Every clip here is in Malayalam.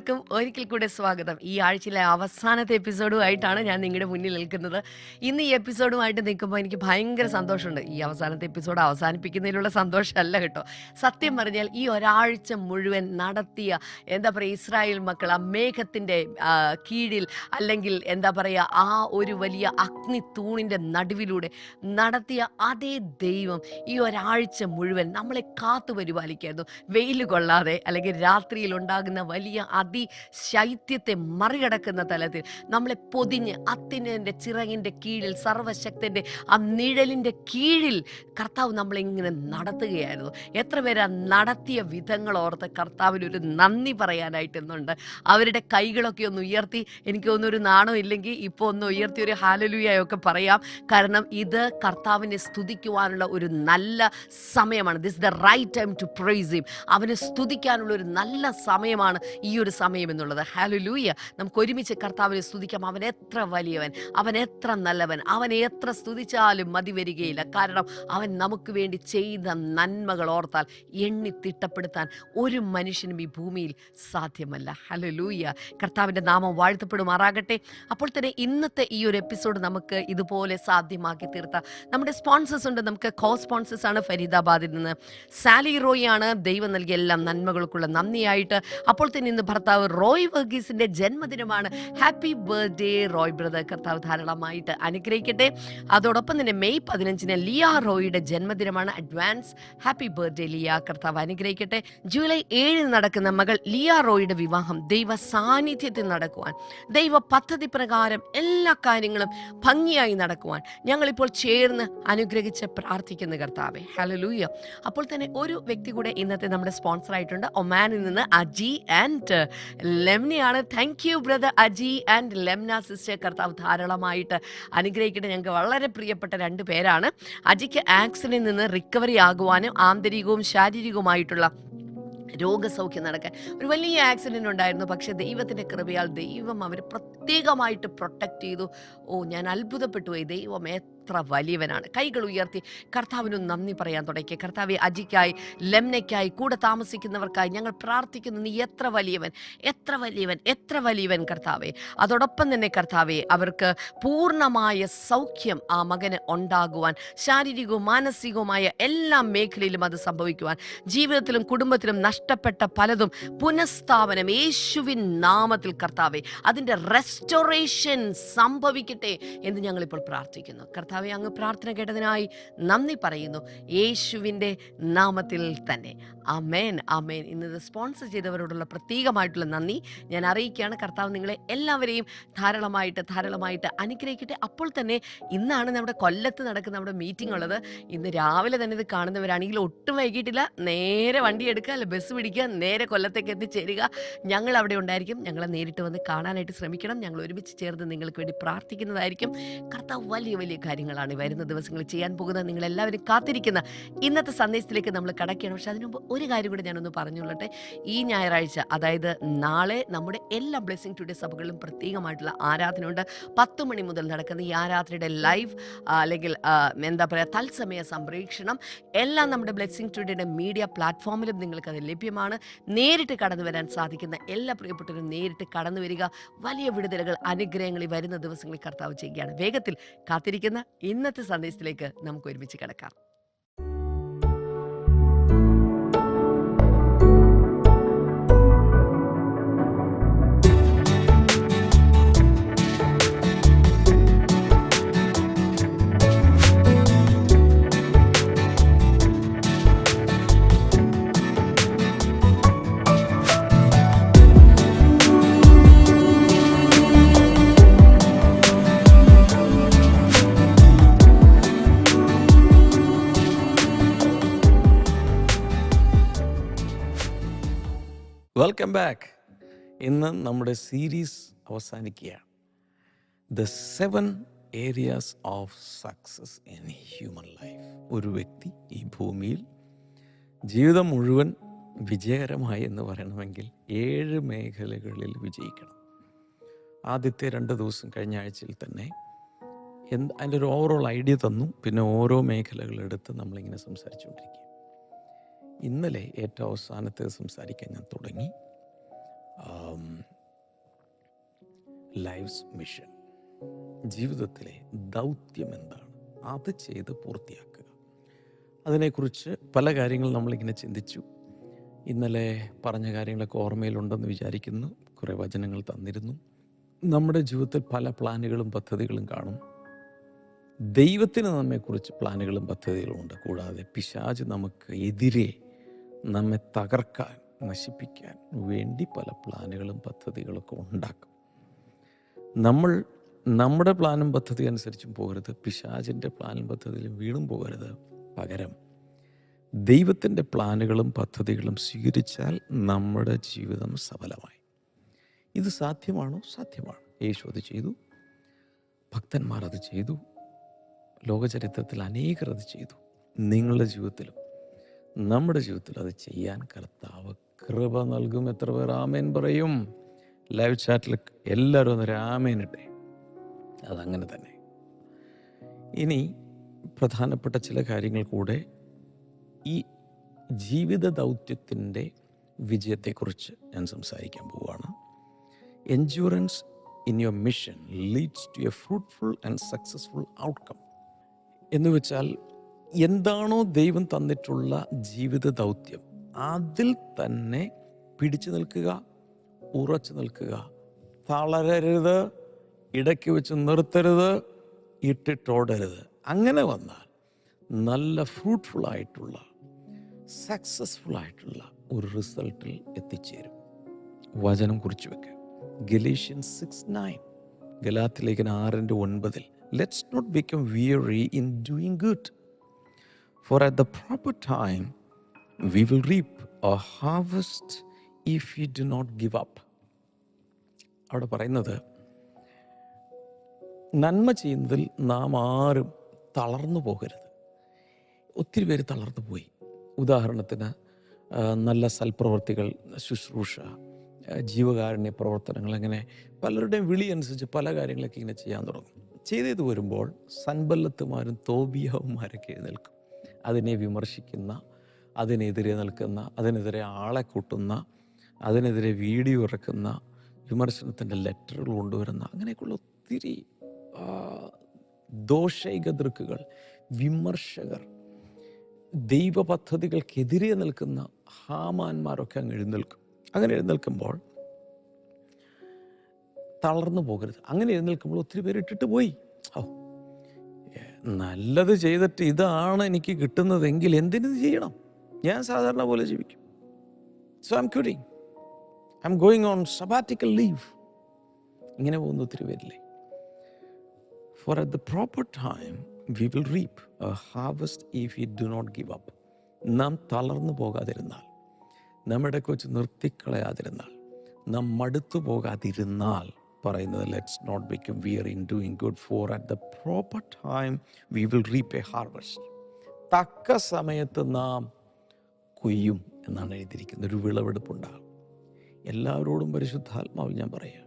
ടുഡേയിലേക്ക് എല്ലാവർക്കും ഒരിക്കൽ കൂടെ സ്വാഗതം. ഈ ആഴ്ചയിലെ അവസാനത്തെ എപ്പിസോഡുമായിട്ടാണ് ഞാൻ നിങ്ങളുടെ മുന്നിൽ നിൽക്കുന്നത്. ഇന്ന് ഈ എപ്പിസോഡുമായിട്ട് നിൽക്കുമ്പോൾ എനിക്ക് ഭയങ്കര സന്തോഷമുണ്ട്. ഈ അവസാനത്തെ എപ്പിസോഡ് അവസാനിപ്പിക്കുന്നതിലുള്ള സന്തോഷമല്ല കേട്ടോ. സത്യം പറഞ്ഞാൽ ഈ ഒരാഴ്ച മുഴുവൻ നടത്തിയ എന്താ പറയുക ഇസ്രായേൽ മക്കൾ ആ മേഘത്തിന്റെ കീഴിൽ അല്ലെങ്കിൽ എന്താ പറയുക ആ ഒരു വലിയ അഗ്നി തൂണിന്റെ നടുവിലൂടെ നടത്തിയ അതേ ദൈവം ഈ ഒരാഴ്ച മുഴുവൻ നമ്മളെ കാത്തു പരിപാലിക്കായിരുന്നു വെയിൽ കൊള്ളാതെ അല്ലെങ്കിൽ രാത്രിയിൽ ഉണ്ടാകുന്ന വലിയ അതിശൈത്യത്തെ മറികടക്കുന്ന തലത്തിൽ നമ്മളെ പൊതിഞ്ഞ് അത്തിന്റെ ചിറകിന്റെ കീഴിൽ സർവശക്തന്റെ ആ നിഴലിന്റെ കീഴിൽ കർത്താവ് നമ്മളിങ്ങനെ നടത്തുകയായിരുന്നു. എത്ര പേര് നടത്തിയ വിധങ്ങൾ ഓർത്ത് കർത്താവിന് ഒരു നന്ദി പറയാനായിട്ട് ഇന്നുണ്ട്. അവരുടെ കൈകളൊക്കെ ഒന്ന് ഉയർത്തി. എനിക്ക് ഒന്നൊരു നാണം ഇല്ലെങ്കിൽ ഇപ്പോൾ ഒന്ന് ഉയർത്തി ഒരു ഹാലലുയായൊക്കെ പറയാം. കാരണം ഇത് കർത്താവിനെ സ്തുതിക്കുവാനുള്ള ഒരു നല്ല സമയമാണ്. This the right time to praise him അവനെ സ്തുതിക്കാനുള്ള ഒരു നല്ല സമയമാണ് ഈ ഒരു സമയം എന്നുള്ളത്. ഹാലലൂയ നമുക്ക് ഒരുമിച്ച് കർത്താവിനെ സ്തുതിക്കാം. അവൻ എത്ര വലിയവൻ. അവൻ എത്ര നല്ലവൻ. അവനെ എത്ര സ്തുതിച്ചാലും മതി വരികയില്ല. കാരണം അവൻ നമുക്ക് വേണ്ടി ചെയ്ത നന്മകൾ ഓർത്താൽ എണ്ണി തിട്ടപ്പെടുത്താൻ ഒരു മനുഷ്യനും ഈ ഭൂമിയിൽ സാധ്യമല്ല. ഹലലൂയ കർത്താവിന്റെ നാമം വാഴ്ത്തപ്പെടുമാറാകട്ടെ. അപ്പോൾ തന്നെ ഇന്നത്തെ ഈ ഒരു എപ്പിസോഡ് നമുക്ക് ഇതുപോലെ സാധ്യമാക്കി തീർത്ത. നമ്മുടെ സ്പോൺസേഴ്സ് ഉണ്ട്. നമുക്ക് കോ സ്പോൺസേഴ്സ് ആണ് ഫരീദാബാദിൽ നിന്ന്. സാലി റോയി ആണ് ദൈവം നൽകിയ എല്ലാ നന്മകൾക്കുള്ള നന്ദിയായിട്ട്. അപ്പോൾ തന്നെ ഇന്ന് ഭർത്താവ് റോയ് വർഗീസിന്റെ ജന്മദിനമാണ്. Happy birthday Roy brother. കർത്താവ് ധാരാളമായിട്ട് അനുഗ്രഹിക്കട്ടെ. അതോടൊപ്പം തന്നെ മെയ് പതിനഞ്ചിന് ലിയ റോയിയുടെ ജന്മദിനമാണ്. Advance happy birthday Liya. കർത്താവ് അനുഗ്രഹിക്കട്ടെ. ജൂലൈ ഏഴിന് നടക്കുന്ന മകൾ ലിയ റോയിയുടെ വിവാഹം ദൈവ സാന്നിധ്യത്തിൽ നടക്കുവാൻ ദൈവ പദ്ധതി പ്രകാരം എല്ലാ കാര്യങ്ങളും ഭംഗിയായി നടക്കുവാൻ ഞങ്ങളിപ്പോൾ ചേർന്ന് അനുഗ്രഹിച്ച് പ്രാർത്ഥിക്കുന്ന കർത്താവെ. ഹലലൂയ അപ്പോൾ തന്നെ ഒരു വ്യക്തി കൂടെ ഇന്നത്തെ നമ്മുടെ സ്പോൺസർ ആയിട്ടുണ്ട് ഒമാനിൽ നിന്ന് Aji and ലെംനയാണ് thank you brother Aji and Lemna sister കർത്താവ് ധാരാളമായിട്ട് അനുഗ്രഹിക്കട്ടെ. ഞങ്ങൾക്ക് വളരെ പ്രിയപ്പെട്ട രണ്ട് പേരാണ്. അജിക്ക് ആക്സിഡിൽ നിന്ന് റിക്കവറി ആകുവാനും ആന്തരികവും ശാരീരികവുമായിട്ടുള്ള രോഗസൗഖ്യം നടക്കാൻ ഒരു വലിയ ആക്സിഡന്റ് ഉണ്ടായിരുന്നു. പക്ഷേ ദൈവത്തിന്റെ കൃപയാൽ ദൈവം അവരെ പ്രത്യേകമായിട്ട് പ്രൊട്ടക്റ്റ് ചെയ്തു. ഓ ഞാൻ അത്ഭുതപ്പെട്ടു പോയി. ദൈവം എത്ര വലിയവനാണ്. കൈകൾ ഉയർത്തി കർത്താവിന് നന്ദി പറയാൻ തുടങ്ങി. കർത്താവെ അജിക്കായി ലെംനയ്ക്കായി കൂടെ താമസിക്കുന്നവർക്കായി ഞങ്ങൾ പ്രാർത്ഥിക്കുന്നു. നീ എത്ര വലിയവൻ എത്ര വലിയവൻ എത്ര വലിയവൻ കർത്താവെ. അതോടൊപ്പം തന്നെ കർത്താവെ അവർക്ക് പൂർണമായ സൗഖ്യം ആ മകന് ഉണ്ടാകുവാൻ ശാരീരികവും മാനസികവുമായ എല്ലാ മേഖലയിലും അത് സംഭവിക്കുവാൻ ജീവിതത്തിലും കുടുംബത്തിലും നഷ്ടപ്പെട്ട പലതും പുനഃസ്ഥാപനം യേശുവിൻ നാമത്തിൽ കർത്താവെ അതിന്റെ റെസ്റ്റോറേഷൻ സംഭവിക്കട്ടെ എന്ന് ഞങ്ങളിപ്പോൾ പ്രാർത്ഥിക്കുന്നു. കർത്താവെ അങ്ങ് പ്രാർത്ഥന കേട്ടതിനായി നന്ദി പറയുന്നു. യേശുവിന്റെ നാമത്തിൽ തന്നെ. അമേൻ അമേൻ ഇന്ന് സ്പോൺസർ ചെയ്തവരോടുള്ള പ്രത്യേകമായിട്ടുള്ള നന്ദി. ഞാൻ അറിയിക്കുകയാണ് കർത്താവ് നിങ്ങളെ എല്ലാവരെയും ധാരാളമായിട്ട് ധാരാളമായിട്ട് അനുഗ്രഹിക്കട്ടെ. അപ്പോൾ തന്നെ ഇന്നാണ് നമ്മുടെ കൊല്ലത്ത് നടക്കുന്ന നമ്മുടെ മീറ്റിംഗ് ഉള്ളത്. ഇന്ന് രാവിലെ തന്നെ ഇത് കാണുന്നവരാണെങ്കിൽ ഒട്ടും വൈകിട്ടില്ല. നേരെ വണ്ടി എടുക്കുക അല്ല ബസ് പിടിക്കുക നേരെ കൊല്ലത്തേക്ക് എത്തിച്ചേരുക. ഞങ്ങൾ അവിടെ ഉണ്ടായിരിക്കും. ഞങ്ങളെ നേരിട്ട് വന്ന് കാണാനായിട്ട് ശ്രമിക്കണം. ഞങ്ങൾ ഒരുമിച്ച് ചേർന്ന് നിങ്ങൾക്ക് വേണ്ടി പ്രാർത്ഥിക്കുന്നതായിരിക്കും. കർത്താവ് വലിയ വലിയ കാര്യങ്ങളാണ് വരുന്ന ദിവസങ്ങളിൽ ചെയ്യാൻ പോകുന്നത്. നിങ്ങൾ എല്ലാവരും കാത്തിരിക്കുന്ന ഇന്നത്തെ സന്ദേശത്തിലേക്ക് നമ്മൾ കടക്കുകയാണ്. പക്ഷെ അതിനുമുമ്പ് ഒരു കാര്യം കൂടി ഞാനൊന്ന് പറഞ്ഞുകൊള്ളട്ടെ. ഈ ഞായറാഴ്ച അതായത് നാളെ നമ്മുടെ എല്ലാ ബ്ലെസ്സിങ് ടുഡേ സഭകളിലും പ്രത്യേകമായിട്ടുള്ള ആരാധനയുണ്ട്. പത്ത് മണി മുതൽ നടക്കുന്ന ഈ ആരാധനയുടെ ലൈവ് അല്ലെങ്കിൽ എന്താ പറയുക തത്സമയ സംപ്രേക്ഷണം എല്ലാം നമ്മുടെ ബ്ലെസ്സിങ് ടുഡേയുടെ മീഡിയ പ്ലാറ്റ്ഫോമിലും നിങ്ങൾക്കത് ലഭ്യമാണ്. നേരിട്ട് കടന്നു വരാൻ സാധിക്കുന്ന എല്ലാ പ്രിയപ്പെട്ടവരും നേരിട്ട് കടന്നു വരിക. വലിയ വിടുതലുകൾ അനുഗ്രഹങ്ങൾ വരുന്ന ദിവസങ്ങളിൽ കർത്താവ് ചെയ്യുകയാണ്. വേഗത്തിൽ കാത്തിരിക്കുന്ന ഇന്നത്തെ സന്ദേശത്തിലേക്ക് നമുക്ക് ഒരുമിച്ച് കിടക്കാം. വെൽക്കം ബാക്ക് ഇന്ന് നമ്മുടെ സീരീസ് അവസാനിക്കുകയാണ്. The seven areas of success in human life ഒരു വ്യക്തി ഈ ഭൂമിയിൽ ജീവിതം മുഴുവൻ വിജയകരമായി എന്ന് പറയണമെങ്കിൽ ഏഴ് മേഖലകളിൽ വിജയിക്കണം. ആദ്യത്തെ രണ്ട് ദിവസം കഴിഞ്ഞ ആഴ്ചയിൽ തന്നെ എന്ത് അതിന്റെ ഒരു ഓവറോൾ ഐഡിയ തന്നു. പിന്നെ ഓരോ മേഖലകളെടുത്ത് നമ്മളിങ്ങനെ സംസാരിച്ചുകൊണ്ടിരിക്കുക ഇന്നലെ ഏറ്റവും അവസാനത്തെ സംസാരിക്കാൻ ഞാൻ തുടങ്ങി. ലൈഫ്സ് മിഷൻ ജീവിതത്തിലെ ദൗത്യം എന്താണ്? അത് ചെയ്ത് പൂർത്തിയാക്കുക. അതിനെക്കുറിച്ച് പല കാര്യങ്ങൾ നമ്മളിങ്ങനെ ചിന്തിച്ചു. ഇന്നലെ പറഞ്ഞ കാര്യങ്ങളൊക്കെ ഓർമ്മയിലുണ്ടെന്ന് വിചാരിക്കുന്നു. കുറേ വചനങ്ങൾ തന്നിരുന്നു. നമ്മുടെ ജീവിതത്തിൽ പല പ്ലാനുകളും പദ്ധതികളും കാണും. ദൈവത്തിന് നമ്മെക്കുറിച്ച് പ്ലാനുകളും പദ്ധതികളും ഉണ്ട്. കൂടാതെ പിശാജ് നമുക്ക് എതിരെ നമ്മെ തകർക്കാൻ നശിപ്പിക്കാൻ വേണ്ടി പല പ്ലാനുകളും പദ്ധതികളൊക്കെ ഉണ്ടാക്കും. നമ്മൾ നമ്മുടെ പ്ലാനും പദ്ധതി അനുസരിച്ചും പോകരുത്. പിശാചിന്റെ പ്ലാനും പദ്ധതിയിലും വീണും പോകരുത്. പകരം ദൈവത്തിന്റെ പ്ലാനുകളും പദ്ധതികളും സ്വീകരിച്ചാൽ നമ്മുടെ ജീവിതം സഫലമായി. ഇത് സാധ്യമാണോ? സാധ്യമാണ്. യേശു അത് ചെയ്തു. ഭക്തന്മാർ അത് ചെയ്തു. ലോകചരിത്രത്തിൽ അനേകർ അത് ചെയ്തു. നിങ്ങളുടെ ജീവിതത്തിലും നമ്മുടെ ജീവിതത്തിൽ അത് ചെയ്യാൻ കർത്താവ് കൃപ നൽകും. എത്ര പേർ ആമേൻ പറയും? ലൈവ് ചാറ്റിൽ എല്ലാവരും ഒന്ന് രാമേൻ ഇട്ടെ. അതങ്ങനെ തന്നെ. ഇനി പ്രധാനപ്പെട്ട ചില കാര്യങ്ങൾ കൂടെ. ഈ ജീവിത ദൗത്യത്തിന്റെ വിജയത്തെക്കുറിച്ച് ഞാൻ സംസാരിക്കാൻ പോവുകയാണ് endurance in your mission leads to a fruitful and successful outcome എന്ന് വെച്ചാൽ എന്താണോ ദൈവം തന്നിട്ടുള്ള ജീവിത ദൗത്യം അതിൽ തന്നെ പിടിച്ചു നിൽക്കുക ഉറച്ചു നിൽക്കുക. തളരരുത് ഇടയ്ക്ക് വെച്ച് നിർത്തരുത് ഇട്ടിട്ടോടരുത്. അങ്ങനെ വന്നാൽ നല്ല ഫ്രൂട്ട്ഫുൾ ആയിട്ടുള്ള സക്സസ്ഫുൾ ആയിട്ടുള്ള ഒരു റിസൾട്ടിൽ എത്തിച്ചേരും. വചനം കുറിച്ച് വെക്കുക ഗലീഷ്യൻ സിക്സ് നയൻ ഗലാത്തിലേക്കൻ ആറിന്റെ ഒൻപതിൽ let's not become weary in doing good for at the proper time, we will reap a harvest if we do not give up. അവിടെ പറയുന്നത് നന്മ ചെയ്യുന്നതിൽ നാം ആരും തളർന്നു പോകരുത്. ഒത്തിരി പേര് തളർന്നു പോയി. ഉദാഹരണത്തിന് നല്ല സൽപ്രവർത്തികൾ ശുശ്രൂഷ ജീവകാരുണ്യ പ്രവർത്തനങ്ങൾ അങ്ങനെ പലരുടെയും വിളി അനുസരിച്ച് പല കാര്യങ്ങളൊക്കെ ഇങ്ങനെ ചെയ്യാൻ തുടങ്ങും. ചെയ്തത് വരുമ്പോൾ സൻബല്ലത്തുമാരും തോബിയാവുമാരൊക്കെ എഴുന്നേൽക്കും അതിനെ വിമർശിക്കുന്ന അതിനെതിരെ നിൽക്കുന്ന അതിനെതിരെ ആളെ കൂട്ടുന്ന അതിനെതിരെ വീഡിയോ ഇറക്കുന്ന വിമർശനത്തിന്റെ ലെറ്ററുകൾ കൊണ്ടുവരുന്ന അങ്ങനെയൊക്കെയുള്ള ഒത്തിരി ദോഷൈക ദൃക്കുകൾ വിമർശകർ ദൈവ പദ്ധതികൾക്കെതിരെ നിൽക്കുന്ന ഹാമാന്മാരൊക്കെ അങ്ങ് എഴുന്നേൽക്കും. അങ്ങനെ എഴുന്നേൽക്കുമ്പോൾ തളർന്നു പോകരുത്. അങ്ങനെ എഴുന്നേൽക്കുമ്പോൾ ഒത്തിരി പേര് ഇട്ടിട്ട് പോയി. ഓ നല്ലത് ചെയ്തിട്ട് ഇതാണ് എനിക്ക് കിട്ടുന്നതെങ്കിൽ എന്തിനു ചെയ്യണം? ഞാൻ സാധാരണ പോലെ ജീവിക്കും. So I curing I am going on sabbatical leave ഇങ്ങനെ പോകുന്ന ഒത്തിരി പേരില്ലേ? For at the proper time we will reap a harvest if do not give up. നാം തളർന്നു പോകാതിരുന്നാൽ നമ്മുടെ കൊച്ച് നിർത്തിക്കളയാതിരുന്നാൽ നാം മടുത്തു പോകാതിരുന്നാൽ പറയുന്നത് let's not become weary in doing good for at the proper time we will reap a harvest തക്ക സമയത്ത് നാം കൊയ്യും എന്നാണ് എഴുതിയിരിക്കുന്നത്. ഒരു വിളവെടുപ്പുണ്ടാകും എല്ലാവരോടും പരിശുദ്ധാത്മാവിൽ ഞാൻ പറയുക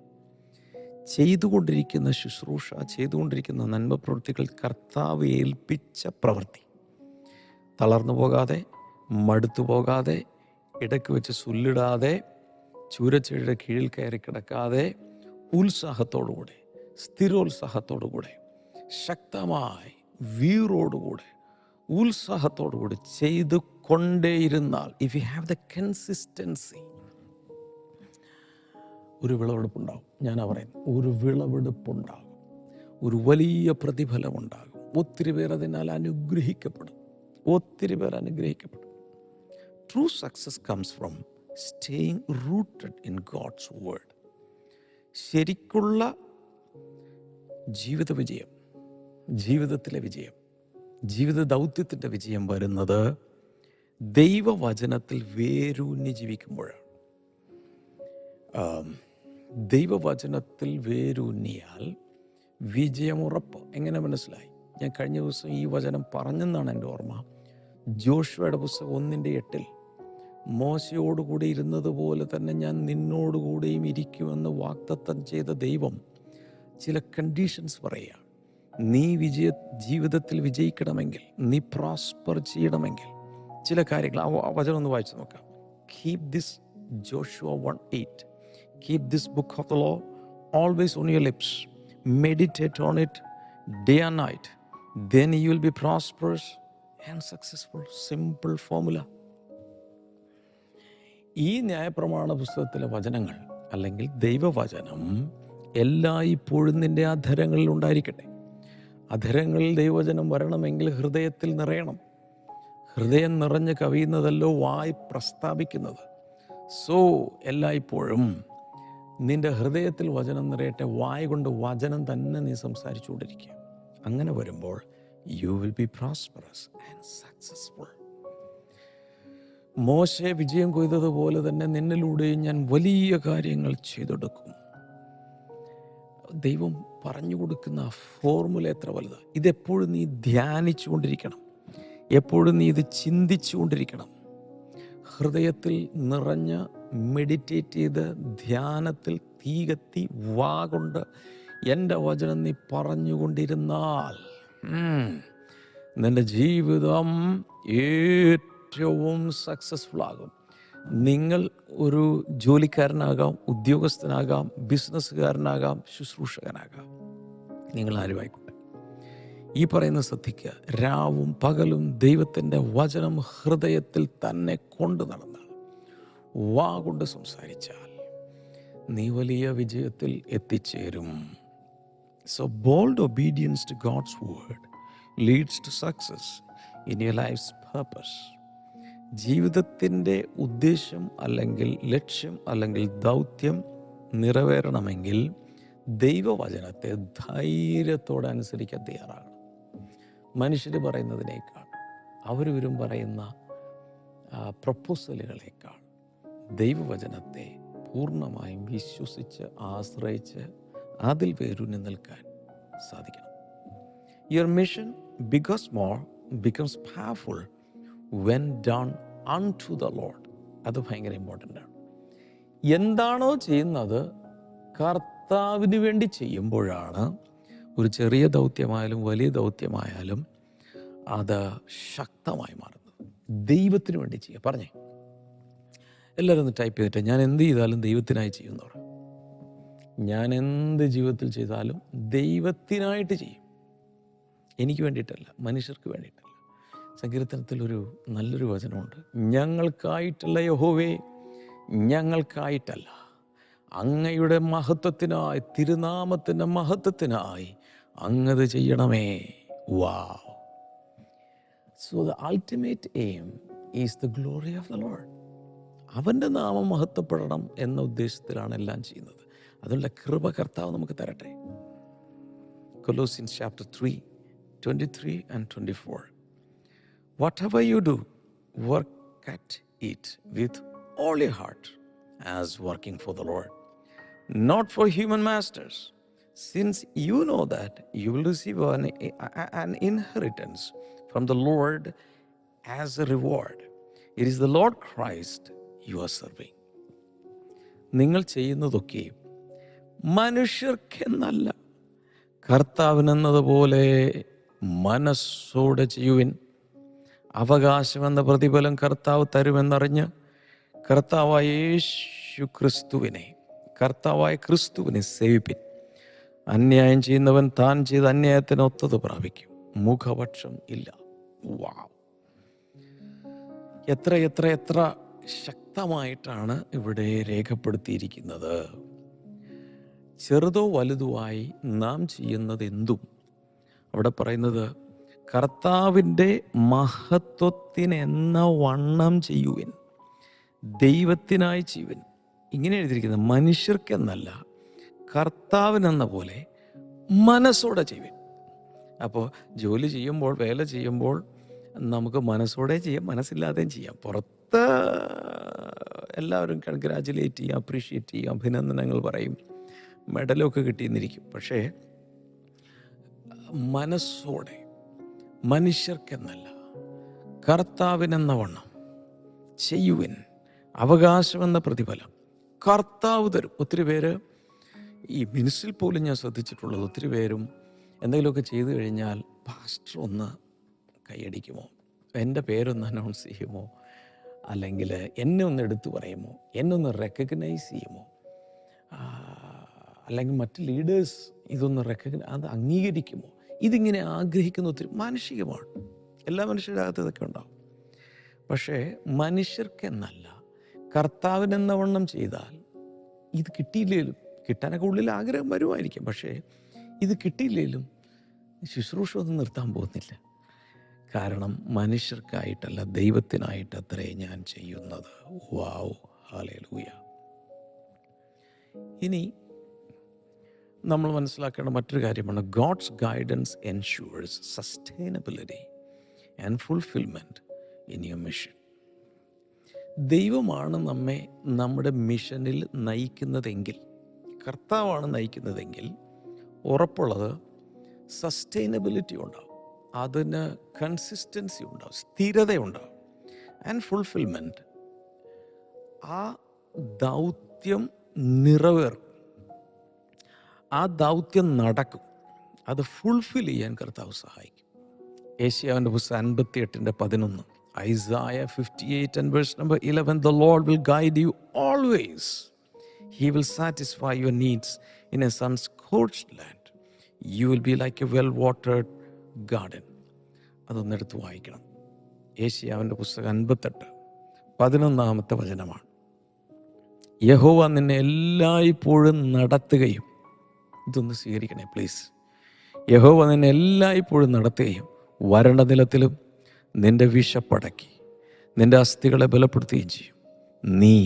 ചെയ്തുകൊണ്ടിരിക്കുന്ന ശുശ്രൂഷ ചെയ്തുകൊണ്ടിരിക്കുന്ന നന്മ പ്രവൃത്തികൾ കർത്താവ് ഏൽപ്പിച്ച പ്രവൃത്തി. തളർന്നു പോകാതെ മടുത്തു പോകാതെ ഇടയ്ക്ക് വെച്ച് സുല്ലിടാതെ ചൂരച്ചെടിയുടെ കീഴിൽ കയറി കിടക്കാതെ ഉത്സാഹത്തോടുകൂടെ സ്ഥിരോത്സാഹത്തോടുകൂടെ ശക്തമായി വീറോടുകൂടെ ഉത്സാഹത്തോടുകൂടി ചെയ്ത് കൊണ്ടേയിരുന്നാൽ if you have the consistency ഒരു വിളവെടുപ്പുണ്ടാകും. ഞാൻ പറയുന്നു ഒരു വിളവെടുപ്പുണ്ടാകും. ഒരു വലിയ പ്രതിഫലമുണ്ടാകും. ഒത്തിരി പേർ അതിനാൽ അനുഗ്രഹിക്കപ്പെടും. ഒത്തിരി പേർ അനുഗ്രഹിക്കപ്പെടും. True success comes from staying rooted in God's word ശരിക്കുള്ള ജീവിത വിജയം ജീവിതത്തിലെ വിജയം ജീവിത ദൗത്യത്തിന്റെ വിജയം വരുന്നത് ദൈവവചനത്തിൽ വേരൂന്നി ജീവിക്കുമ്പോഴാണ്. ദൈവവചനത്തിൽ വേരൂന്നിയാൽ വിജയമുറപ്പ് എങ്ങനെ മനസ്സിലായി? ഞാൻ കഴിഞ്ഞ ദിവസം ഈ വചനം പറഞ്ഞെന്നാണ് എന്റെ ഓർമ്മ. ജോഷുവയുടെ പുസ്തകം ഒന്നിന്റെ എട്ടിൽ മോശയോടുകൂടി ഇരുന്നത് പോലെ തന്നെ ഞാൻ നിന്നോടുകൂടിയും ഇരിക്കുമെന്ന് വാക്തത്വം ചെയ്ത ദൈവം ചില കണ്ടീഷൻസ് പറയുക നീ വിജയ ജീവിതത്തിൽ വിജയിക്കണമെങ്കിൽ നീ പ്രോസ്പർ ചെയ്യണമെങ്കിൽ ചില കാര്യങ്ങൾ ആ വചനം ഒന്ന് വായിച്ചു നോക്കാം. Keep this Joshua one eight keep this book of the law always on your lips meditate on it day and night then you will be prospers and successful simple formula. ഈ ന്യായപ്രമാണ പുസ്തകത്തിലെ വചനങ്ങൾ അല്ലെങ്കിൽ ദൈവവചനം എല്ലാ ഇപ്പോഴും നിന്റെ അധരങ്ങളിൽ ഉണ്ടായിരിക്കട്ടെ. അധരങ്ങളിൽ ദൈവവചനം വരണമെങ്കിൽ ഹൃദയത്തിൽ നിറയണം. ഹൃദയം നിറഞ്ഞ് കവിയുന്നതല്ലോ വായി പ്രസ്താവിക്കുന്നത്. സോ എല്ലായ്പ്പോഴും നിന്റെ ഹൃദയത്തിൽ വചനം നിറയട്ടെ. വായ കൊണ്ട് വചനം തന്നെ നീ സംസാരിച്ചുകൊണ്ടിരിക്കുക. അങ്ങനെ വരുമ്പോൾ you will be prosperous and successful മോശെ വിജയം കൊയ്തതുപോലെ തന്നെ നിന്നിലൂടെയും ഞാൻ വലിയ കാര്യങ്ങൾ ചെയ്തെടുക്കും. ദൈവം പറഞ്ഞു കൊടുക്കുന്ന ഫോർമുല എത്ര വലുതാണ് ഇതെപ്പോഴും നീ ധ്യാനിച്ചുകൊണ്ടിരിക്കണം. എപ്പോഴും നീ ഇത് ചിന്തിച്ചുകൊണ്ടിരിക്കണം. ഹൃദയത്തിൽ നിറഞ്ഞ് മെഡിറ്റേറ്റ് ചെയ്ത് ധ്യാനത്തിൽ തീ കത്തി വാ കൊണ്ട് എന്റെ വചനം നീ പറഞ്ഞുകൊണ്ടിരുന്നാൽ നിന്റെ ജീവിതം ഏറ്റവും സക്സസ്ഫുൾ ആകും. നിങ്ങൾ ഒരു ജോലിക്കാരനാകാം ഉദ്യോഗസ്ഥനാകാം ബിസിനസ്സുകാരനാകാം ശുശ്രൂഷകനാകാം. നിങ്ങൾ ആരുമായിക്കോട്ടെ. ഈ പറയുന്ന ശ്രദ്ധിക്കുക രാവും പകലും ദൈവത്തിന്റെ വചനം ഹൃദയത്തിൽ തന്നെ കൊണ്ടു നടന്നാൽ വാ കൊണ്ട് സംസാരിച്ചാൽ നീ വലിയ വിജയത്തിൽ എത്തിച്ചേരും. So bold obedience to God's word leads to success in your life's purpose ജീവിതത്തിന്റെ ഉദ്ദേശം അല്ലെങ്കിൽ ലക്ഷ്യം അല്ലെങ്കിൽ ദൗത്യം നിറവേറണമെങ്കിൽ ദൈവവചനത്തെ ധൈര്യത്തോടെ അനുസരിക്കാൻ തയ്യാറാകണം. മനുഷ്യർ പറയുന്നതിനേക്കാൾ അവരിവരും പറയുന്ന പ്രപ്പോസലുകളേക്കാൾ ദൈവവചനത്തെ പൂർണമായും വിശ്വസിച്ച് ആശ്രയിച്ച് അതിൽ വേരൂന്നി നിൽക്കാൻ സാധിക്കണം. Your mission because more becomes powerful when done unto the Lord അത് ഭയങ്കര ഇമ്പോർട്ടന്റ് ആണ്. എന്താണോ ചെയ്യുന്നത് കർത്താവിന് വേണ്ടി ചെയ്യുമ്പോഴാണ് ഒരു ചെറിയ ദൗത്യമായാലും വലിയ ദൗത്യമായാലും അത് ശക്തമായി മാറുന്നത്. ദൈവത്തിന് വേണ്ടി ചെയ്യുക. പറഞ്ഞേ. എല്ലാവരും ഒന്ന് ടൈപ്പ് ചെയ്തിട്ട് ഞാൻ എന്ത് ചെയ്താലും ദൈവത്തിനായി ചെയ്യുന്നവർ. ഞാൻ എന്ത് ജീവിതത്തിൽ ചെയ്താലും ദൈവത്തിനായിട്ട് ചെയ്യും. എനിക്ക് വേണ്ടിയിട്ടല്ല മനുഷ്യർക്ക് വേണ്ടിയിട്ടല്ല സങ്കീർത്തനത്തിൽ ഒരു നല്ലൊരു വചനമുണ്ട്. ഞങ്ങൾക്കായിട്ടല്ല യഹോവേ ഞങ്ങൾക്കായിട്ടല്ല. അങ്ങയുടെ മഹത്വത്തിനായി തിരുനാമത്തിന്റെ മഹത്വത്തിനായി അങ്ങത് ചെയ്യണമേ. വാ so the ultimate aim is the glory of the Lord അവന്റെ നാമം മഹത്വപ്പെടണം എന്ന ഉദ്ദേശത്തിലാണ് എല്ലാം ചെയ്യുന്നത്. അതിനുള്ള കൃപ കർത്താവ് നമുക്ക് തരട്ടെ. Colossians chapter three twenty three and twenty four whatever you do, work at it with all your heart as working for the Lord, not for human masters, since you know that you will receive an, an inheritance from the Lord as a reward. It is the Lord Christ you are serving. നിങ്ങൾ ചെയ്യുന്നതൊക്കെയും മനുഷ്യർക്കെന്നല്ല കർത്താവിനെന്നതുപോലെ മനസ്സോടെ ചെയ്യുവിൻ അവകാശമെന്ന പ്രതിഫലം കർത്താവ് തരുമെന്നറിഞ്ഞ് കർത്താവായ യേശു ക്രിസ്തുവിനെ കർത്താവായ ക്രിസ്തുവിനെ സേവിപ്പിൻ. അന്യായം ചെയ്യുന്നവൻ താൻ ചെയ്ത അന്യായത്തിന് ഒത്തത് പ്രാപിക്കും. മുഖപക്ഷം ഇല്ല. വാ എത്ര എത്ര എത്ര ശക്തമായിട്ടാണ് ഇവിടെ രേഖപ്പെടുത്തിയിരിക്കുന്നത്. ചെറുതോ വലുതുമായി നാം ചെയ്യുന്നത് എന്തും. അവിടെ പറയുന്നത് കർത്താവിന്റെ മഹത്വത്തിനെന്ന വണ്ണം ചെയ്യുവിൻ. ദൈവത്തിനായി ജീവൻ ഇങ്ങനെ എഴുതിയിരിക്കുന്നത് മനുഷ്യർക്കെന്നല്ല കർത്താവിനെന്ന പോലെ മനസ്സോടെ ചെയ്യുവിൻ. അപ്പോൾ ജോലി ചെയ്യുമ്പോൾ വേല ചെയ്യുമ്പോൾ നമുക്ക് മനസ്സോടെ ചെയ്യാം മനസ്സില്ലാതെയും ചെയ്യാം. പുറത്ത് എല്ലാവരും കൺഗ്രാജുലേറ്റ് ചെയ്യും അപ്രീഷിയേറ്റ് ചെയ്യും അഭിനന്ദനങ്ങൾ പറയും. മെഡലൊക്കെ കിട്ടിയെന്നിരിക്കും. പക്ഷേ മനസ്സോടെ മനുഷ്യർക്കെന്നല്ല കർത്താവിനെന്ന വണ്ണം ചെയ്യുവിൻ അവകാശമെന്ന പ്രതിഫലം. കർത്താവ് തരും. ഒത്തിരി പേര് ഈ മിനിസിൽ പോലും ഞാൻ ശ്രദ്ധിച്ചിട്ടുള്ളത് ഒത്തിരി പേരും എന്തെങ്കിലുമൊക്കെ ചെയ്തു കഴിഞ്ഞാൽ പാസ്റ്റർ ഒന്ന് കൈയടിക്കുമോ? എന്റെ പേരൊന്ന് അനൗൺസ് ചെയ്യുമോ? അല്ലെങ്കിൽ എന്നെ ഒന്ന് എടുത്തു പറയുമോ? എന്നെ ഒന്ന് റെക്കഗ്നൈസ് ചെയ്യുമോ? അല്ലെങ്കിൽ മറ്റ് ലീഡേഴ്സ് ഇതൊന്ന് റെക്കഗ്നൈ അത് അംഗീകരിക്കുമോ? ഇതിങ്ങനെ ആഗ്രഹിക്കുന്ന ഒത്തിരി മാനുഷികമാണ്. എല്ലാ മനുഷ്യരുടെ അകത്ത് ഇതൊക്കെ ഉണ്ടാവും. പക്ഷേ മനുഷ്യർക്കെന്നല്ല കർത്താവിനെന്നവണ്ണം ചെയ്താൽ ഇത് കിട്ടിയില്ലേലും കിട്ടാനൊക്കെ ഉള്ളിൽ ആഗ്രഹം വരുമായിരിക്കും. പക്ഷേ ഇത് കിട്ടിയില്ലേലും ശുശ്രൂഷ ഒന്നും നിർത്താൻ പോകുന്നില്ല. കാരണം മനുഷ്യർക്കായിട്ടല്ല ദൈവത്തിനായിട്ട് അത്രേ ഞാൻ ചെയ്യുന്നത്. വാവ് ഹാലേ ലൂയ ഇനി നമ്മൾ മനസ്സിലാക്കേണ്ട മറ്റൊരു കാര്യമാണ്. God's guidance ensures sustainability and fulfilment in your mission ദൈവമാണ് നമ്മെ നമ്മുടെ മിഷനിൽ നയിക്കുന്നതെങ്കിൽ കർത്താവാണ് നയിക്കുന്നതെങ്കിൽ ഉറപ്പുള്ളത് സസ്റ്റൈനബിലിറ്റി ഉണ്ടാവും. അതിന് കൺസിസ്റ്റൻസി ഉണ്ടാവും സ്ഥിരതയുണ്ടാവും ആൻഡ് ഫുൾഫിൽമെന്റ് ആ ദൗത്യം നിറവേറും. ആ ദൗത്യം നടക്കും. അത് ഫുൾഫിൽ ചെയ്യാൻ കർത്താവ് സഹായിക്കും. ഏഷ്യാവിന്റെ പുസ്തകം അൻപത്തി എട്ടിന്റെ പതിനൊന്ന്. Isaiah fifty eight and verse number eleven the Lord will guide you always he will satisfy your needs in a sunscorched land you will be like a well വാട്ടേഡ് garden അതൊന്നെടുത്ത് വായിക്കണം. ഏഷ്യാവിന്റെ പുസ്തകം അൻപത്തെട്ട് പതിനൊന്നാമത്തെ വചനമാണ്. യഹോവ നിന്നെ എല്ലായ്പ്പോഴും നടത്തുകയും ഇതൊന്ന് സ്വീകരിക്കണേ പ്ലീസ് യഹോവ നിന്നെ എല്ലായ്പ്പോഴും നടത്തുകയും വരണ്ട നിലത്തിലും നിന്റെ വിഷപ്പടക്കി നിന്റെ അസ്ഥികളെ ബലപ്പെടുത്തുകയും ചെയ്യും. നീ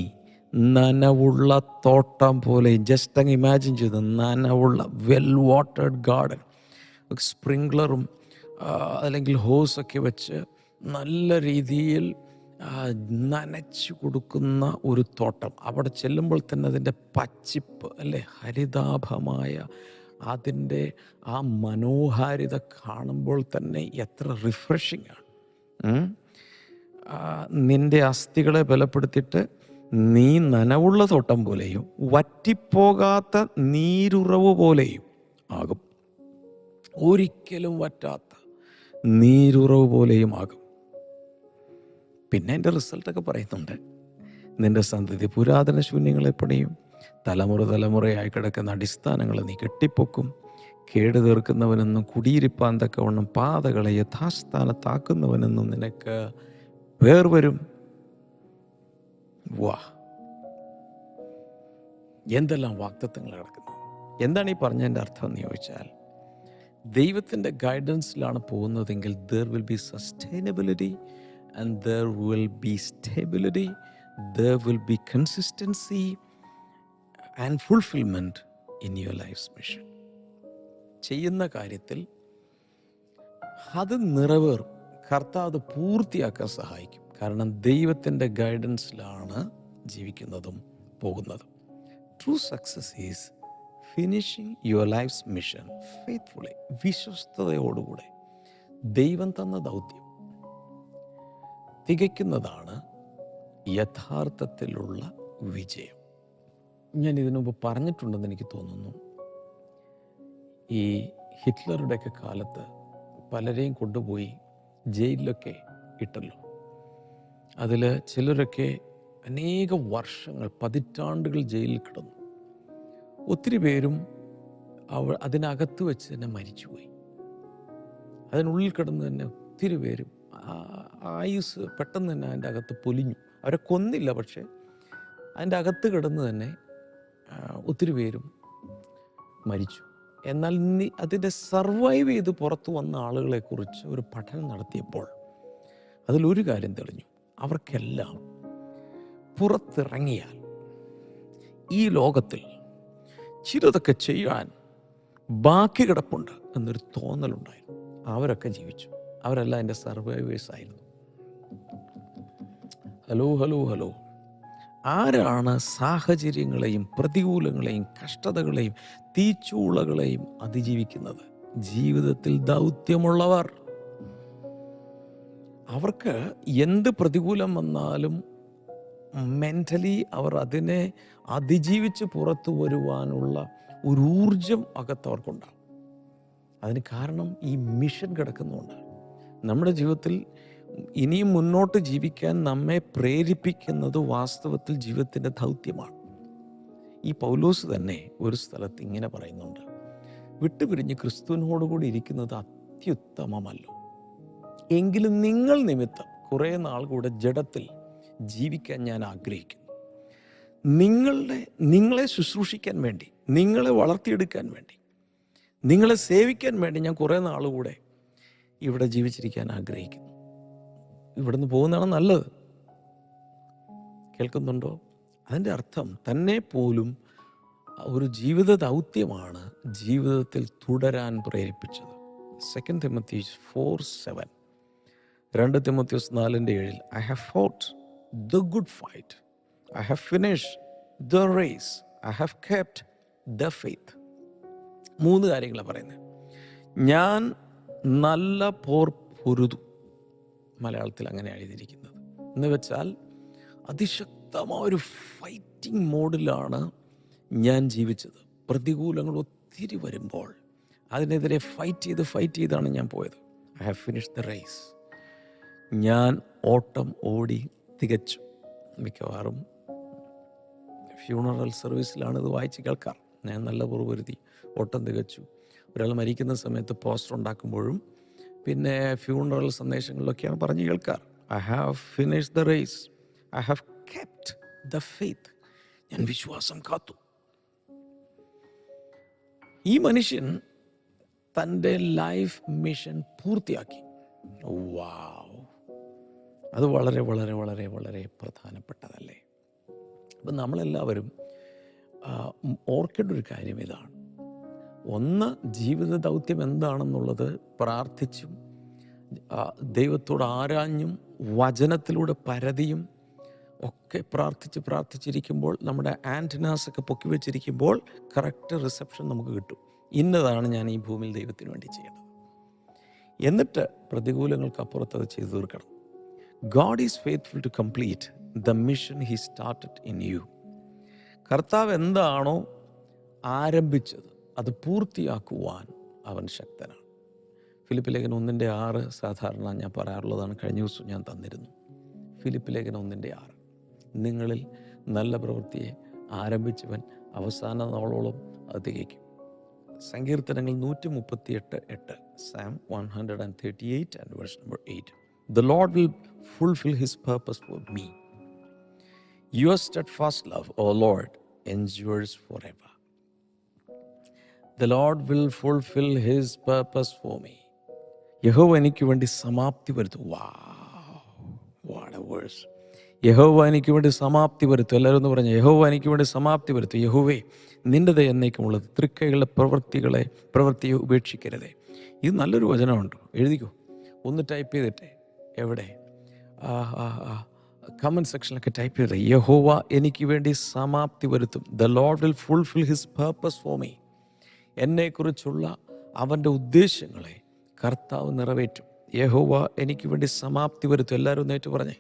നനവുള്ള തോട്ടം പോലെ ജസ്റ്റ് അങ്ങ് ഇമാജിൻ ചെയ്ത് നനവുള്ള വെൽ വാട്ടേഡ് ഗാർഡൻ സ്പ്രിങ്ക്ലറും അല്ലെങ്കിൽ ഹോസൊക്കെ വെച്ച് നല്ല രീതിയിൽ നനച്ചു കൊടുക്കുന്ന ഒരു തോട്ടം. അവിടെ ചെല്ലുമ്പോൾ തന്നെ അതിന്റെ പച്ചിപ്പ് അല്ലെ ഹരിതാഭമായ അതിന്റെ ആ മനോഹാരിത കാണുമ്പോൾ തന്നെ എത്ര റിഫ്രഷിംഗ് ആണ്. നിന്റെ അസ്ഥികളെ ബലപ്പെടുത്തിയിട്ട് നീ നനവുള്ള തോട്ടം പോലെയും വറ്റിപ്പോകാത്ത നീരുറവ് പോലെയും ആകും. ഒരിക്കലും വറ്റാത്ത നീരുറവ് പോലെയും ആകും. പിന്നെ എന്റെ റിസൾട്ടൊക്കെ പറയുന്നുണ്ട്. നിന്റെ സന്തതി പുരാതന ശൂന്യങ്ങളെ പണിയും. തലമുറ തലമുറയായി കിടക്കുന്ന അടിസ്ഥാനങ്ങളെ നീ കെട്ടിപ്പൊക്കും. കേട് തീർക്കുന്നവനെന്നും കുടിയിരിപ്പാൻ തക്കവണ്ണം പാതകളെ യഥാസ്ഥാനത്താക്കുന്നവനെന്നും നിനക്ക് വേർ വരും വാ. എന്തെല്ലാം വാക്തത്വങ്ങൾ കിടക്കുന്നു? എന്താണ് ഈ പറഞ്ഞതിന്റെ അർത്ഥം എന്ന് ചോദിച്ചാൽ ദൈവത്തിന്റെ ഗൈഡൻസിലാണ് പോകുന്നതെങ്കിൽ there will be sustainability and there will be stability, there will be consistency and fulfillment in your life's mission. ചെയ്യുന്ന കാര്യത്തിൽ അത് നിറവേറും. കർത്താവ് അത് പൂർത്തിയാക്കാൻ സഹായിക്കും. കാരണം ദൈവത്തിന്റെ ഗൈഡൻസിലാണ് ജീവിക്കുന്നതും പോകുന്നതും. True success is finishing your life's mission faithfully വിശ്വസ്തയോടുകൂടെ. ദൈവം തന്ന ദൗത്യം തികയ്ക്കുന്നതാണ് യഥാർത്ഥത്തിലുള്ള വിജയം. ഞാൻ ഇതിനുമുമ്പ് പറഞ്ഞിട്ടുണ്ടെന്ന് എനിക്ക് തോന്നുന്നു. ഈ ഹിറ്റ്ലറുടെയൊക്കെ കാലത്ത് പലരെയും കൊണ്ടുപോയി ജയിലിലൊക്കെ ഇട്ടല്ലോ. അതിൽ ചിലരൊക്കെ അനേക വർഷങ്ങൾ പതിറ്റാണ്ടുകൾ ജയിലിൽ കിടന്നു. ഒത്തിരി പേരും അവ അതിനകത്ത് വെച്ച് തന്നെ മരിച്ചുപോയി. അതിനുള്ളിൽ കിടന്ന് തന്നെ ഒത്തിരി പേരും ആയുസ് പെട്ടെന്ന് തന്നെ അതിന്റെ അകത്ത് പൊലിഞ്ഞു. അവരെ കൊന്നില്ല പക്ഷേ അതിന്റെ അകത്ത് കിടന്ന് തന്നെ ഒത്തിരി പേരും മരിച്ചു. എന്നാൽ അതിന്റെ സർവൈവ് ചെയ്ത് പുറത്തു വന്ന ആളുകളെക്കുറിച്ച് ഒരു പഠനം നടത്തിയപ്പോൾ അതിലൊരു കാര്യം തെളിഞ്ഞു. അവർക്കെല്ലാം പുറത്തിറങ്ങിയാൽ ഈ ലോകത്തിൽ ചിലതൊക്കെ ചെയ്യാൻ ബാക്കി കിടപ്പുണ്ട് എന്നൊരു തോന്നലുണ്ടായിരുന്നു. അവരൊക്കെ ജീവിച്ചു. അവരെല്ലാം എന്റെ സർവൈവേഴ്സ് ആയിരുന്നു. Hello hello hello. ആരാണ് സാഹചര്യങ്ങളെയും പ്രതികൂലങ്ങളെയും കഷ്ടതകളെയും തീച്ചൂളകളെയും അതിജീവിക്കുന്നത്? ജീവിതത്തിൽ ദൗത്യമുള്ളവർ. അവർക്ക് എന്ത് പ്രതികൂലം വന്നാലും മെന്റലി അവർ അതിനെ അതിജീവിച്ച് പുറത്തു വരുവാനുള്ള ഒരു ഊർജം അകത്ത് അവർക്കുണ്ടാവും അതിന് കാരണം ഈ മിഷൻ കിടക്കുന്നുണ്ട്. നമ്മുടെ ജീവിതത്തിൽ ഇനിയും മുന്നോട്ട് ജീവിക്കാൻ നമ്മെ പ്രേരിപ്പിക്കുന്നത് വാസ്തവത്തിൽ ജീവിതത്തിന്റെ ദൗത്യമാണ്. ഈ പൗലോസ് തന്നെ ഒരു സ്ഥലത്ത് ഇങ്ങനെ പറയുന്നുണ്ട്. വിട്ടുപിരിഞ്ഞ് ക്രിസ്തുവിനോടുകൂടി ഇരിക്കുന്നത് അത്യുത്തമമല്ലോ. എങ്കിലും നിങ്ങൾ നിമിത്തം കുറേ നാൾ കൂടെ ജഡത്തിൽ ജീവിക്കാൻ ഞാൻ ആഗ്രഹിക്കുന്നു. നിങ്ങളുടെ നിങ്ങളെ ശുശ്രൂഷിക്കാൻ വേണ്ടി നിങ്ങളെ വളർത്തിയെടുക്കാൻ വേണ്ടി നിങ്ങളെ സേവിക്കാൻ വേണ്ടി ഞാൻ കുറേ നാൾ കൂടെ ഇവിടെ ജീവിച്ചിരിക്കാൻ ആഗ്രഹിക്കുന്നു. ഇവിടുന്ന് പോകുന്നതാണ് നല്ലത്. കേൾക്കുന്നുണ്ടോ? അതിന്റെ അർത്ഥം തന്നെ പോലും ഒരു ജീവിത ദൗത്യമാണ് ജീവിതത്തിൽ തുടരാൻ പ്രേരിപ്പിച്ചത്. സെക്കൻഡ് തിമത്തീസ് ഫോർ സെവൻ രണ്ട് തിമത്യോസ് നാലിന്റെ ഏഴിൽ I have fought the good fight I have finish the race I have kept the faith മൂന്ന് കാര്യങ്ങളാണ് പറയുന്നത്. ഞാൻ നല്ല പോർ പൊരുതു. മലയാളത്തിൽ അങ്ങനെ എഴുതിയിരിക്കുന്നത്. എന്ന് വെച്ചാൽ അതിശക്തമായ ഒരു ഫൈറ്റിംഗ് മോഡിലാണ് ഞാൻ ജീവിച്ചത്. പ്രതികൂലങ്ങൾ ഒത്തിരി വരുമ്പോൾ അതിനെതിരെ ഫൈറ്റ് ചെയ്ത് ഫൈറ്റ് ചെയ്താണ് ഞാൻ പോയത്. I have finish the race ഞാൻ ഓട്ടം ഓടി തികച്ചു. മിക്കവാറും ഫ്യൂണറൽ സർവീസിലാണ് ഇത് വായിച്ച് കേൾക്കാറ്. ഞാൻ നല്ല പുറപൊരുതി. ഓട്ടം തികച്ചു. ഒരാൾ മരിക്കുന്ന സമയത്ത് പോസ്റ്റർ ഉണ്ടാക്കുമ്പോഴും പിന്നെ ഫ്യൂണറൽ സന്ദേശങ്ങളിലൊക്കെയാണ് പറഞ്ഞു കേൾക്കാറ്. I have finish the race I have kept the faith ഞാൻ വിശ്വാസം കാത്തു. ഈ മനുഷ്യൻ തന്റെ ലൈഫ് മിഷൻ പൂർത്തിയാക്കി. വാവ് അത് വളരെ വളരെ വളരെ വളരെ പ്രധാനപ്പെട്ടതല്ലേ? അപ്പം നമ്മളെല്ലാവരും ഓർക്കേണ്ട ഒരു കാര്യം ഇതാണ്. ഒന്ന് ജീവിത ദൗത്യം എന്താണെന്നുള്ളത് പ്രാർത്ഥിച്ചും ദൈവത്തോട് ആരാഞ്ഞും വചനത്തിലൂടെ പരതിയും ഒക്കെ പ്രാർത്ഥിച്ച് പ്രാർത്ഥിച്ചിരിക്കുമ്പോൾ നമ്മുടെ ആന്റിനാസ് ഒക്കെ പൊക്കി വെച്ചിരിക്കുമ്പോൾ കറക്റ്റ് റിസപ്ഷൻ നമുക്ക് കിട്ടും. ഇന്നതാണ് ഞാൻ ഈ ഭൂമിയിൽ ദൈവത്തിന് വേണ്ടി ചെയ്യുന്നത് എന്നിട്ട് പ്രതികൂലങ്ങൾക്ക് അപ്പുറത്ത് അത് ചെയ്തു തീർക്കണം. God is faithful to complete the mission he started in you കർത്താവ് എന്താണോ ആരംഭിച്ചത് അത് പൂർത്തിയാക്കുവാൻ അവൻ ശക്തനാണ്. ഫിലിപ്പ് ലേഖനം ഒന്നിന്റെ ആറ് സാധാരണ ഞാൻ പറയാറുള്ളതാണ്. കഴിഞ്ഞ ദിവസം ഞാൻ തന്നിരുന്നു. ഫിലിപ്പ് ലേഖനം ഒന്നിന്റെ ആറ്. നിങ്ങളിൽ നല്ല പ്രവൃത്തിയെ ആരംഭിച്ചവൻ അവസാന നാളോളം അത് തികയ്ക്കും. സങ്കീർത്തനങ്ങൾ നൂറ്റി മുപ്പത്തി എട്ട്. എട്ട് Psalm one hundred and thirty eight and verse number eight the Lord will fulfil his purpose for me your steadfast love O Lord endures forever the Lord will fulfil his purpose for me യഹോവ എനിക്ക് വേണ്ടി സമാപ്തി വരുത്തും. വേഴ്സ് യഹോവ എനിക്ക് വേണ്ടി സമാപ്തി വരുത്തും. എല്ലാവരും എന്ന് പറഞ്ഞു യഹോവ എനിക്ക് വേണ്ടി സമാപ്തി വരുത്തും. യഹോവേ നിന്റെത് എന്നേക്കുമുള്ളത് തൃക്കൈകളുടെ പ്രവൃത്തികളെ പ്രവൃത്തിയെ ഉപേക്ഷിക്കരുതേ. ഇത് നല്ലൊരു വചനമുണ്ട് എഴുതിക്കോ. ഒന്ന് ടൈപ്പ് ചെയ്തിട്ടെ. എവിടെ? കമന്റ് സെക്ഷനിലൊക്കെ ടൈപ്പ് ചെയ്തേ യഹോവ എനിക്ക് വേണ്ടി സമാപ്തി വരുത്തും. The Lord will fulfil his purpose for me എന്നെക്കുറിച്ചുള്ള അവന്റെ ഉദ്ദേശങ്ങളെ കർത്താവ് നിറവേറ്റും. യഹോവ എനിക്ക് വേണ്ടി സമാപ്തി വരുത്തും. എല്ലാവരും ഒന്നേറ്റ് പറഞ്ഞേ.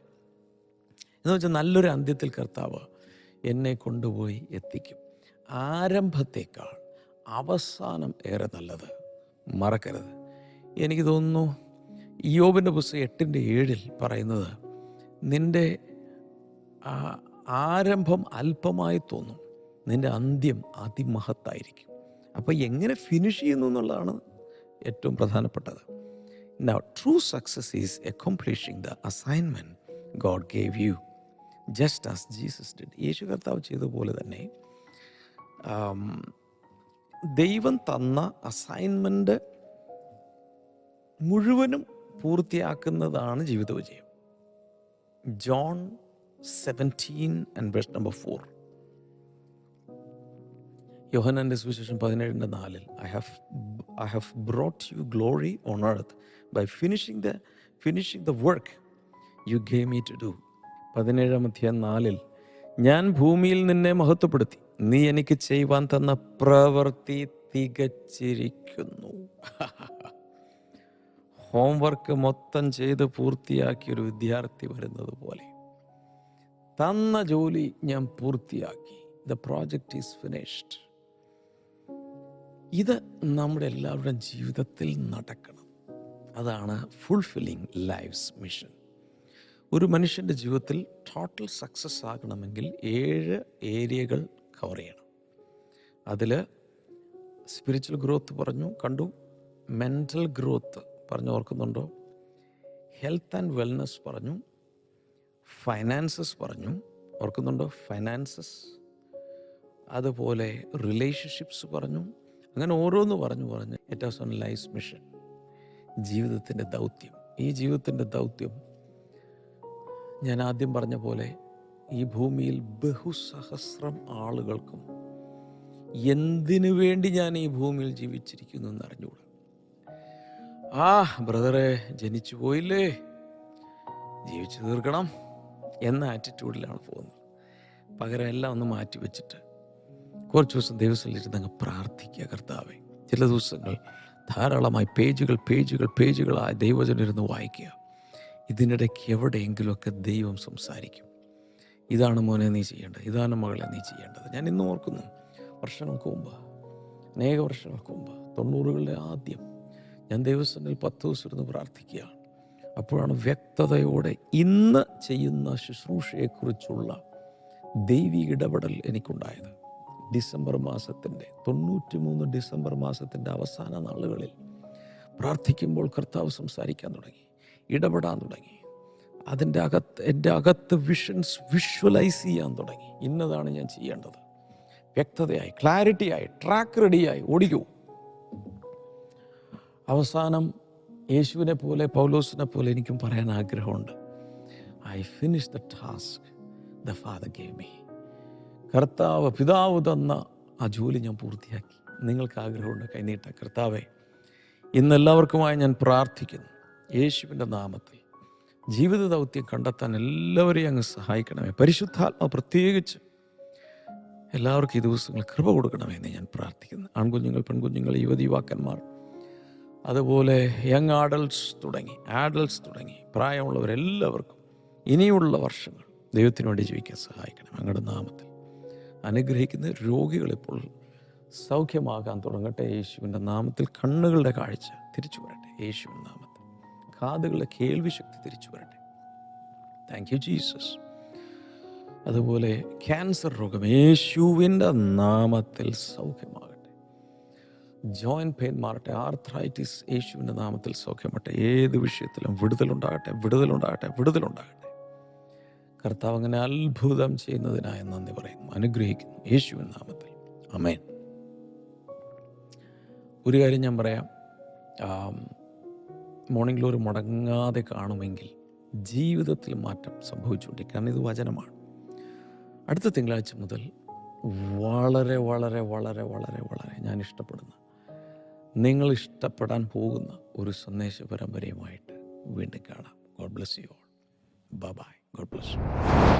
എന്ന് വെച്ചാൽ നല്ലൊരു അന്ത്യത്തിൽ കർത്താവ് എന്നെ കൊണ്ടുപോയി എത്തിക്കും. ആരംഭത്തേക്കാൾ അവസാനം ഏറെ നല്ലത്. മറക്കരുത്. എനിക്ക് തോന്നുന്നു യോബിന്റെ പുസ്തകം എട്ടിന്റെ ഏഴിൽ പറയുന്നത് നിന്റെ ആരംഭം അല്പമായി തോന്നും. നിന്റെ അന്ത്യം അതിമഹത്തായിരിക്കും. അപ്പോൾ എങ്ങനെ ഫിനിഷ് ചെയ്യുന്നു എന്നുള്ളതാണ് ഏറ്റവും പ്രധാനപ്പെട്ടത്. Now true success is accomplishing the assignment God gave you just as Jesus did യേശു കർത്താവ് ചെയ്ത പോലെ തന്നെ ദൈവം തന്ന അസൈൻമെന്റ് മുഴുവനും പൂർത്തിയാക്കുന്നതാണ് ജീവിത വിജയം John seventeen and verse number four യോഹനന്റെ സുവിശേഷം പതിനേഴിന്റെ നാലിൽ I have I have brought you glory on earth by finishing the finishing the work you gave me to do പതിനേഴാം അധ്യായം നാലിൽ ഞാൻ ഭൂമിയിൽ നിന്നെ മഹത്വപ്പെടുത്തി. നീ എനിക്ക് ചെയ്യുവാൻ തന്ന പ്രവൃത്തി തികച്ചിരിക്കുന്നു. ഹോംവർക്ക് മൊത്തം ചെയ്ത് പൂർത്തിയാക്കിയ ഒരു വിദ്യാർത്ഥി വരുന്നത് പോലെ. തന്ന ജോലി ഞാൻ പൂർത്തിയാക്കി. ദ പ്രോജക്റ്റ് ഈസ് ഫിനിഷ്ഡ് ഇത് നമ്മുടെ എല്ലാവരുടെയും ജീവിതത്തിൽ നടക്കണം. അതാണ് ഫുൾഫില്ലിംഗ് ലൈഫ്സ് മിഷൻ ഒരു മനുഷ്യന്റെ ജീവിതത്തിൽ ടോട്ടൽ സക്സസ് ആകണമെങ്കിൽ ഏഴ് ഏരിയകൾ കവർ ചെയ്യണം. അതിൽ സ്പിരിച്വൽ ഗ്രോത്ത് പറഞ്ഞു കണ്ടു? മെന്റൽ ഗ്രോത്ത് പറഞ്ഞു ഓർക്കുന്നുണ്ടോ? ഹെൽത്ത് ആൻഡ് വെൽനസ് പറഞ്ഞു ഫൈനാൻസസ് പറഞ്ഞു ഓർക്കുന്നുണ്ടോ? ഫൈനാൻസസ് അതുപോലെ റിലേഷൻഷിപ്സ് പറഞ്ഞു അങ്ങനെ ഓരോന്ന് പറഞ്ഞു പറഞ്ഞ് it has on life mission ജീവിതത്തിന്റെ ദൗത്യം. ഈ ജീവിതത്തിന്റെ ദൗത്യം ഞാൻ ആദ്യം പറഞ്ഞ പോലെ ഈ ഭൂമിയിൽ ബഹുസഹസ്രം ആളുകൾക്കും എന്തിനു വേണ്ടി ഞാൻ ഈ ഭൂമിയിൽ ജീവിച്ചിരിക്കുന്നു എന്ന് അറിഞ്ഞുകൂടാ ആ ബ്രദറെ ജനിച്ചു പോയില്ലേ? ജീവിച്ചു തീർക്കണം എന്ന ആറ്റിറ്റ്യൂഡിലാണ് പോകുന്നത്. പകരം എല്ലാം ഒന്ന് മാറ്റി വെച്ചിട്ട് കുറച്ച് ദിവസം ദൈവസ്ഥലിരുന്ന് അങ്ങ് പ്രാർത്ഥിക്കുക കർത്താവെ. ചില ദിവസങ്ങൾ ധാരാളമായി പേജുകൾ പേജുകൾ പേജുകളായി ദൈവജനം ഇരുന്ന് വായിക്കുക. ഇതിനിടയ്ക്ക് എവിടെയെങ്കിലുമൊക്കെ ദൈവം സംസാരിക്കും. ഇതാണ് മോനെ നീ ചെയ്യേണ്ടത്. ഇതാണ് മകളെ നീ ചെയ്യേണ്ടത്. ഞാൻ ഇന്നും ഓർക്കുന്നു വർഷങ്ങൾക്ക് മുമ്പ് അനേക വർഷങ്ങൾക്ക് മുമ്പ് തൊണ്ണൂറുകളുടെ ആദ്യം ഞാൻ ദൈവസ്ഥനിൽ പത്ത് ദിവസം ഇരുന്ന് പ്രാർത്ഥിക്കുകയാണ്. അപ്പോഴാണ് വ്യക്തതയോടെ ഇന്ന് ചെയ്യുന്ന ശുശ്രൂഷയെക്കുറിച്ചുള്ള ദൈവീ ഇടപെടൽ എനിക്കുണ്ടായത്. ഡിസംബർ മാസത്തിന്റെ തൊണ്ണൂറ്റി മൂന്ന് ഡിസംബർ മാസത്തിന്റെ അവസാന നാളുകളിൽ പ്രാർത്ഥിക്കുമ്പോൾ കർത്താവ് സംസാരിക്കാൻ തുടങ്ങി ഇടപെടാൻ തുടങ്ങി. അതിന്റെ അകത്ത് എന്റെ അകത്ത് വിഷൻസ് വിഷ്വലൈസ് ചെയ്യാൻ തുടങ്ങി. ഇന്നതാണ് ഞാൻ ചെയ്യേണ്ടത്. വ്യക്തതയായി ക്ലാരിറ്റിയായി ട്രാക്ക് റെഡിയായി ഓടിക്കൂ. അവസാനം യേശുവിനെ പോലെ പൗലോസിനെ പോലെ എനിക്കും പറയാൻ ആഗ്രഹമുണ്ട്. I finish the task the Father gave me കർത്താവ് പിതാവ് തന്ന ആ ജോലി ഞാൻ പൂർത്തിയാക്കി. നിങ്ങൾക്ക് ആഗ്രഹമുണ്ട് കൈനീട്ട കർത്താവെ ഇന്ന് എല്ലാവർക്കുമായി ഞാൻ പ്രാർത്ഥിക്കുന്നു. യേശുവിന്റെ നാമത്തിൽ ജീവിത ദൗത്യം കണ്ടെത്താൻ എല്ലാവരെയും അങ്ങ് സഹായിക്കണമേ. പരിശുദ്ധാത്മ പ്രത്യേകിച്ച് എല്ലാവർക്കും ഈ ദിവസങ്ങൾ കൃപ കൊടുക്കണമെന്ന് ഞാൻ പ്രാർത്ഥിക്കുന്നു. ആൺകുഞ്ഞുങ്ങൾ പെൺകുഞ്ഞുങ്ങൾ യുവതി യുവാക്കന്മാർ അതുപോലെ യങ് ആഡൽസ് തുടങ്ങി ആഡൽസ് തുടങ്ങി പ്രായമുള്ളവരെല്ലാവർക്കും ഇനിയുള്ള വർഷങ്ങൾ ദൈവത്തിനു വേണ്ടി ജീവിക്കാൻ സഹായിക്കണം അങ്ങയുടെ നാമത്തിൽ അനുഗ്രഹിക്കുന്ന രോഗികളിപ്പോൾ സൗഖ്യമാകാൻ തുടങ്ങട്ടെ യേശുവിന്റെ നാമത്തിൽ. കണ്ണുകളുടെ കാഴ്ച തിരിച്ചു വരട്ടെ യേശുവിന്റെ നാമത്തിൽ. കാതുകളുടെ കേൾവി ശക്തി തിരിച്ചു വരട്ടെ. താങ്ക് യു ജീസസ് അതുപോലെ ക്യാൻസർ രോഗം യേശുവിന്റെ നാമത്തിൽ സൗഖ്യമാകട്ടെ. ജോയിന്റ് പെയിൻ മാറട്ടെ. ആർത്രൈറ്റിസ് യേശുവിന്റെ നാമത്തിൽ സൗഖ്യമാകട്ടെ. ഏത് വിഷയത്തിലും വിടുതലുണ്ടാകട്ടെ വിടുതലുണ്ടാകട്ടെ വിടുതലുണ്ടാകട്ടെ. കർത്താവ് അങ്ങനെ അത്ഭുതം ചെയ്യുന്നതിനായി നന്ദി പറയുന്നു. അനുഗ്രഹിക്കുന്നു. യേശുവിൻ നാമത്തിൽ. അമേൻ ഒരു കാര്യം ഞാൻ പറയാം. മോർണിംഗ് ഗ്ലോറി മുടങ്ങാതെ കാണുമെങ്കിൽ ജീവിതത്തിൽ മാറ്റം സംഭവിച്ചുകൊണ്ടിരിക്കും. കാരണം ഇത് വചനമാണ്. അടുത്ത തിങ്കളാഴ്ച മുതൽ വളരെ വളരെ വളരെ വളരെ വളരെ ഞാൻ ഇഷ്ടപ്പെടുന്ന നിങ്ങൾ ഇഷ്ടപ്പെടാൻ പോകുന്ന ഒരു സന്ദേശ പരമ്പരയുമായിട്ട് വീണ്ടും കാണാം. God bless you all bye bless you